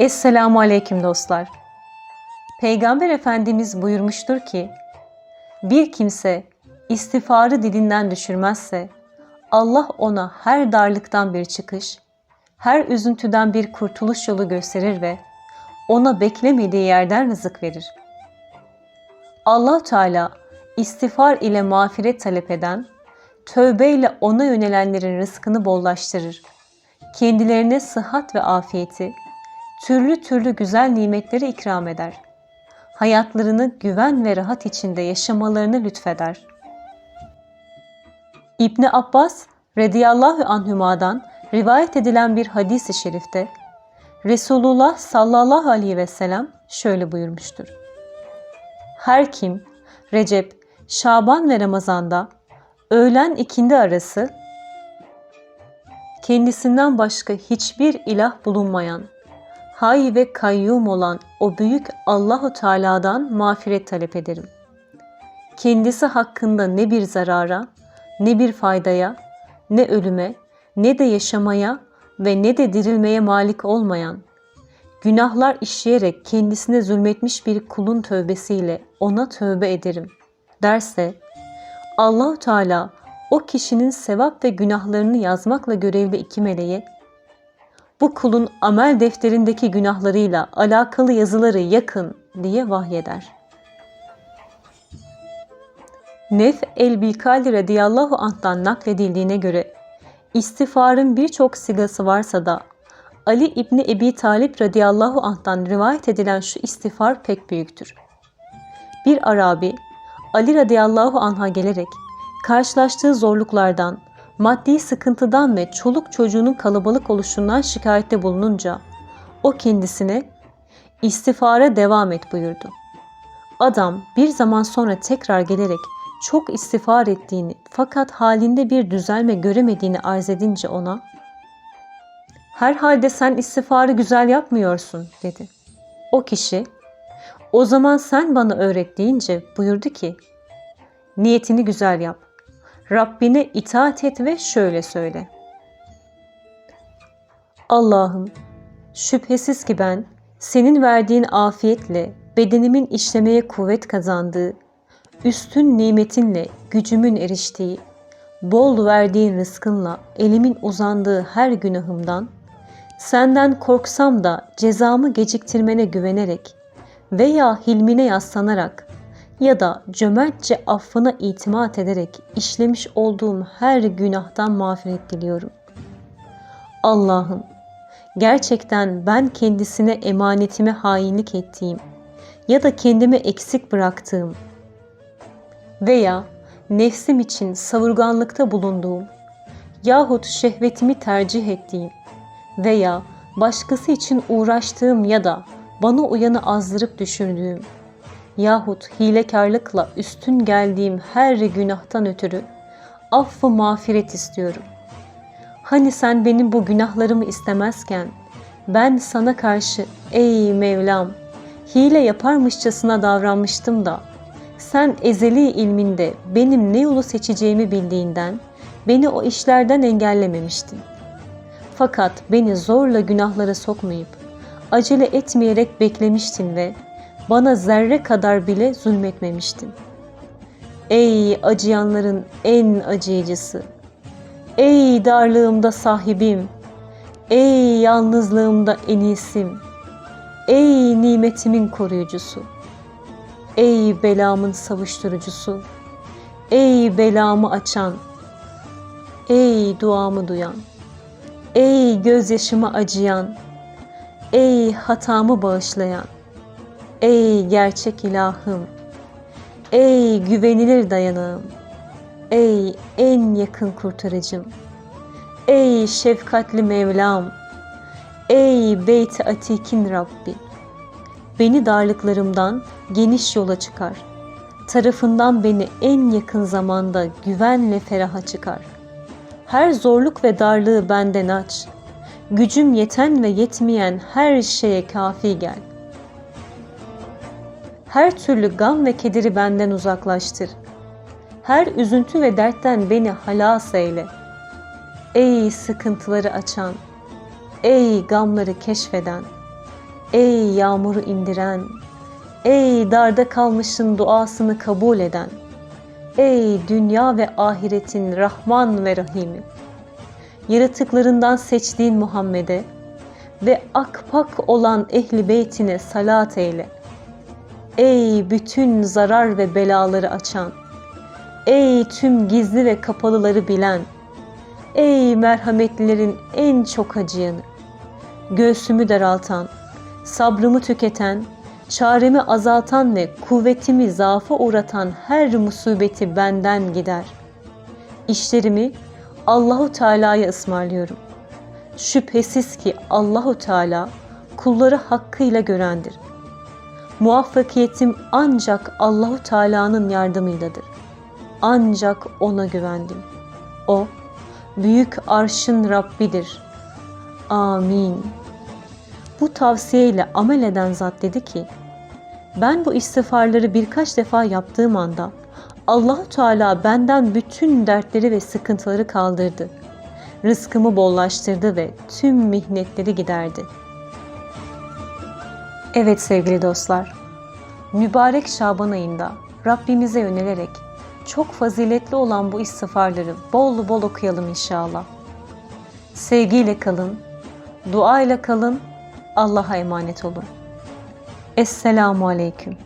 Esselamu Aleyküm dostlar. Peygamber Efendimiz buyurmuştur ki, bir kimse istiğfarı dilinden düşürmezse, Allah ona her darlıktan bir çıkış, her üzüntüden bir kurtuluş yolu gösterir ve ona beklemediği yerden rızık verir. allah Teala istiğfar ile mağfiret talep eden, tövbeyle ona yönelenlerin rızkını bollaştırır. Kendilerine sıhhat ve afiyeti, türlü türlü güzel nimetleri ikram eder. Hayatlarını güven ve rahat içinde yaşamalarını lütfeder. İbni Abbas radıyallahu anhümadan rivayet edilen bir hadis-i şerifte Resulullah sallallahu aleyhi ve sellem şöyle buyurmuştur. Her kim Recep, Şaban ve Ramazan'da öğlen ikindi arası kendisinden başka hiçbir ilah bulunmayan, hay ve kayyum olan o büyük Allahu Teala'dan mağfiret talep ederim. Kendisi hakkında ne bir zarara, ne bir faydaya, ne ölüme, ne de yaşamaya ve ne de dirilmeye malik olmayan, günahlar işleyerek kendisine zulmetmiş bir kulun tövbesiyle ona tövbe ederim derse Allahu Teala o kişinin sevap ve günahlarını yazmakla görevli iki meleğe bu kulun amel defterindeki günahlarıyla alakalı yazıları yakın diye vahyeder. Nef el-Bilkali radıyallahu anh'tan nakledildiğine göre istiğfarın birçok sigası varsa da Ali İbni Ebi Talip radıyallahu anh'tan rivayet edilen şu istiğfar pek büyüktür. Bir Arabi Ali radıyallahu anh'a gelerek karşılaştığı zorluklardan, maddi sıkıntıdan ve çoluk çocuğunun kalabalık oluşundan şikayette bulununca o kendisine istifara devam et buyurdu. Adam bir zaman sonra tekrar gelerek çok istiğfar ettiğini fakat halinde bir düzelme göremediğini arz edince ona Herhalde sen istiğfarı güzel yapmıyorsun dedi. O kişi o zaman sen bana öğret deyince buyurdu ki niyetini güzel yap. Rabbine itaat et ve şöyle söyle. Allah'ım şüphesiz ki ben senin verdiğin afiyetle bedenimin işlemeye kuvvet kazandığı, üstün nimetinle gücümün eriştiği, bol verdiğin rızkınla elimin uzandığı her günahımdan, senden korksam da cezamı geciktirmene güvenerek veya hilmine yaslanarak ya da cömertçe affına itimat ederek işlemiş olduğum her günahtan mağfiret diliyorum. Allah'ım gerçekten ben kendisine emanetime hainlik ettiğim ya da kendimi eksik bıraktığım veya nefsim için savurganlıkta bulunduğum yahut şehvetimi tercih ettiğim veya başkası için uğraştığım ya da bana uyanı azdırıp düşürdüğüm yahut hilekarlıkla üstün geldiğim her günahtan ötürü affı mağfiret istiyorum. Hani sen benim bu günahlarımı istemezken ben sana karşı ey Mevlam hile yaparmışçasına davranmıştım da sen ezeli ilminde benim ne yolu seçeceğimi bildiğinden beni o işlerden engellememiştin. Fakat beni zorla günahlara sokmayıp acele etmeyerek beklemiştin ve bana zerre kadar bile zulmetmemiştin. Ey acıyanların en acıyıcısı! Ey darlığımda sahibim! Ey yalnızlığımda enisim! Ey nimetimin koruyucusu! Ey belamın savuşturucusu! Ey belamı açan! Ey duamı duyan! Ey gözyaşımı acıyan! Ey hatamı bağışlayan! Ey gerçek ilahım! Ey güvenilir dayanağım! Ey en yakın kurtarıcım! Ey şefkatli Mevlam! Ey Beyt-i Atik'in Rabbi! Beni darlıklarımdan geniş yola çıkar. Tarafından beni en yakın zamanda güvenle feraha çıkar. Her zorluk ve darlığı benden aç. Gücüm yeten ve yetmeyen her şeye kafi gel her türlü gam ve kederi benden uzaklaştır. Her üzüntü ve dertten beni halas eyle. Ey sıkıntıları açan, ey gamları keşfeden, Ey yağmuru indiren, ey darda kalmışın duasını kabul eden, ey dünya ve ahiretin Rahman ve Rahimi, yaratıklarından seçtiğin Muhammed'e ve akpak olan ehli beytine salat eyle. Ey bütün zarar ve belaları açan, ey tüm gizli ve kapalıları bilen, ey merhametlilerin en çok acıyanı, göğsümü daraltan, sabrımı tüketen, çaremi azaltan ve kuvvetimi zaafa uğratan her musibeti benden gider. İşlerimi Allahu Teala'ya ısmarlıyorum. Şüphesiz ki Allahu Teala kulları hakkıyla görendir. Muvaffakiyetim ancak Allahu Teala'nın yardımıyladır. Ancak ona güvendim. O büyük arşın Rabbidir. Amin. Bu tavsiyeyle amel eden zat dedi ki, ben bu istiğfarları birkaç defa yaptığım anda Allahu Teala benden bütün dertleri ve sıkıntıları kaldırdı. Rızkımı bollaştırdı ve tüm mihnetleri giderdi. Evet sevgili dostlar, mübarek Şaban ayında Rabbimize yönelerek çok faziletli olan bu istiğfarları bol bol okuyalım inşallah. Sevgiyle kalın, duayla kalın, Allah'a emanet olun. Esselamu Aleyküm.